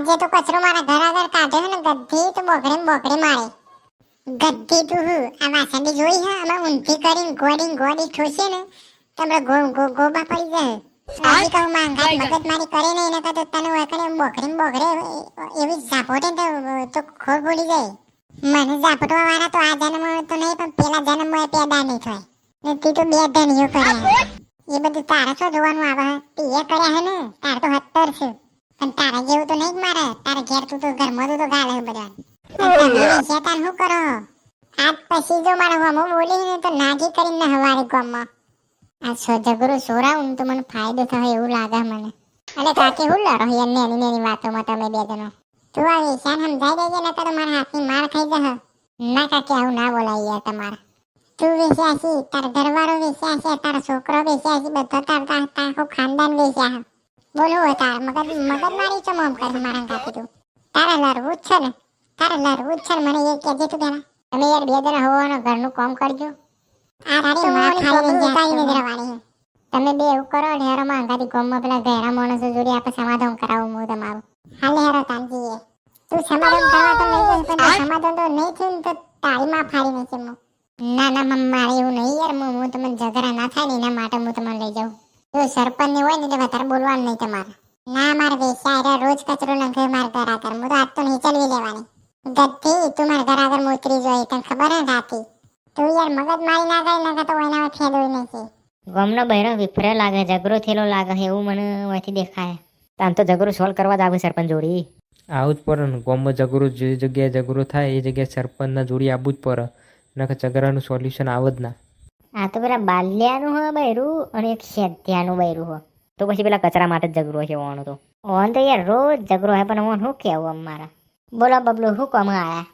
આજે તો કચરો મારા ઘર આગળ કાઢ્યો ને ગદ્દી તો બોકડે બોકડે મારે. ગદ્દી તું હું આ વાસંડી જોઈ હા અમે ઊંધી કરીને ગોડી ગોડી ઠોસે ને તમને ગો ગો ગોબા પડી જાય. સાચી કહું માંગા મગજ મારી કરે ને એના કરતા તને વખતે બોકડે બોકડે એવી ઝાપોટે તો- તો ખોર ભૂલી જાય. મને ઝાપટવા વાળા તો આ જન્મ તો નહીં પણ પેલા જન્મ પેદા નહીં થાય. ને તી તો બે ધણીઓ કર્યા. એ બધું તારે શું જોવાનું આવે? તે એ કર્યા હે ને તાર તો હત્તર છે. પણ તારા જેવું તો નહીં મારે. તારે ઘેર તું તો ઘરમાં તું તો ગાલે બધા શેતાન શું કરો? આજ પછી જો મારા હમો બોલી ને તો નાગી કરીને હવારી ગામમાં આ સો ઝઘડો સોરાવું તો મને ફાયદો થાય એવું લાગે મને. અને કાકી હું લડો યાર નેની નેની વાતોમાં તમે બે જણો. તું આ ઈશાન સમજાઈ દેજે ને તો મારા હાથની માર ખાઈ જશે ના કાકી આવું ના બોલાય યાર તમારે. તું વેચ્યા છી તારા ઘરવાળો વેચ્યા છે તારો છોકરો વેચ્યા છે બધા તાર તાર તાર ખાનદાન વેચ્યા છે બોલો હવે તાર મગજ મગજ મારી છે મોમ કરે મારા કાપી તું. તારે લડવું જ છે ને. તારે લડવું જ છે ને મને એ કહેજે તું પેલા. તમે યાર બે જણા હોવાનો ઘરનું કામ કરજો. આ તારી માં ખાલી ઉતારીને જ રહેવાની છે. તમે બે એવું કરો ને હેરો માં અંગાથી ગામમાં પેલા ઘેરા માણસો જોડી આપણે સમાધાન કરાવું હું તમારું. હાલે હેરો તાનજી તું સમાધાન કરવા તો લઈ જઈશ પણ સમાધાન તો નહીં થયું ને તો તારી માં ફાડી નહીં હું ના ના મમ્મા એવું નહીં યાર હું હું તમને ઝઘડા ના થાય ને એના માટે હું તમને લઈ જાઉં. જો સરપંચની હોય ને એટલે વધારે બોલવાનું નહીં તમારે. ના મારે વેચ્યા એટલે રોજ કચરો નખે મારા ઘર આગળ. હું તો આજ તો નહીં ચલવી લેવાની. ગદ્દી તું મારા ઘર આગળ મોતરી જોઈ તને ખબર હે રાતી? તું યાર મગજ મારી ના ગઈ ના તો એના ફેદોઈ નહીં ગમનો બહેરો વિફરે લાગે ઝઘડો થયેલો લાગે એવું મને અહીંથી દેખાય. તાન તો ઝઘડો સોલ્વ કરવા જ આવે સરપંચ જોડી. આવું જ પડે ને. ગામમાં ઝઘડો જે જગ્યાએ ઝઘડો થાય એ જગ્યાએ સરપંચના જોડી આવવું જ પડે. નકર ઝઘડાનું સોલ્યુશન આવે જ ના. આ તો પેલા બાલ્યાનું હ બૈરું અને એક શેધ્યાનું બૈરું હ. તો પછી પેલા કચરા માટે જ ઝઘડો છે ઓનો તો. ઓન તો યાર રોજ ઝઘડો હે પણ ઓન શું કહેવું અમારા બોલો બબલો શું કામ આયા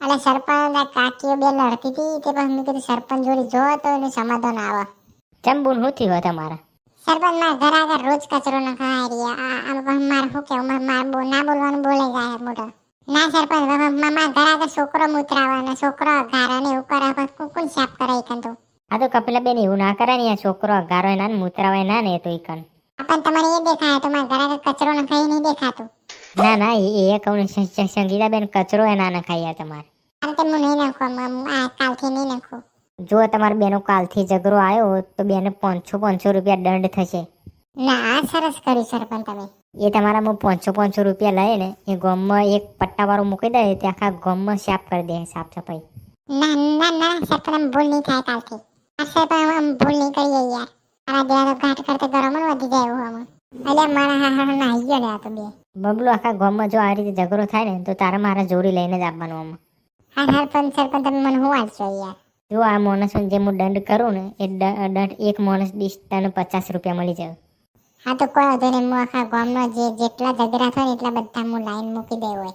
અને સરપંચ આ કાકીઓ બે લડતી હતી તે પણ મેં કીધું સરપંચ જોડે જો તો એનું સમાધાન આવે. કેમ બોલ શું થયું તમારા? સરપંચ મારા ઘર આગળ રોજ કચરો નખાય રહ્યા આ આમ પછી મારે શું કેવું મારે મારે બો- ના બોલવાનું બોલે જાય મોટો ના સરપંચ મારા ઘર આગળ છોકરો મૂતરાવાનો અને છોકરો અઘારે ને એવું કરે પણ કોણ- સાફ કરે ઈકન તો? આ તો કપિલા બેન એવું ના કરે ને છોકરો અગારો ના ને મૂતરાવાય ના ને તો ઈકન. પણ તમારે એ દેખાય તો મારા ઘરે કચરો નખાય નહીં દેખાતું. ના ના એ એ કહું ને સ- સ- સંગીતા બેન કચરો એ ના નખાય તમારે. આમ તો હું નહીં નાખું આ કાલથી નહીં નાખું. જો તમારા બેનો કાલથી ઝઘડો આવ્યો તો બેને પાંચસો પાંચસો રૂપિયા દંડ થશે. ના આ સરસ કર્યું સરપંચ તમે. એ તમારામાં પાંચસો પાંચસો રૂપિયા લઈ ને એ ગોમમાં એક પટ્ટાવાળું મૂકી દે તે આખા ગોમમાં સાફ કરી દે સાફ સફાઈ. ના ના ના સરપંચ ભૂલ નહીં થાય કાલથી. આ પણ આમ ભૂલ નહીં કરીએ યાર. જેવા તો ઘાટ કરતા ગરમ વધી જાય એવું આમાં. એટલે મારા હા હા નાહી ગયો લે આ તો બે. બબલું આખા ગામમાં જો આ રીતે ઝઘડો થાય ને તો તારા મારા જોડી લઈને જ આપવાનું આમાં. હા હા સરપંચ સરપંચ તમે મને હું વાંચો યાર? જો આ માણસને જે હું દંડ કરું ને એ દંડ એક માણસ દીઠ તને પચાસ રૂપિયા મળી જાય. હા તો કોઈ વાંધો નહીં. હું આખા ગામનો જે જેટલા ઝઘડા થાય ને એટલા બધા હું લાઈન મૂકી દેવું હોય.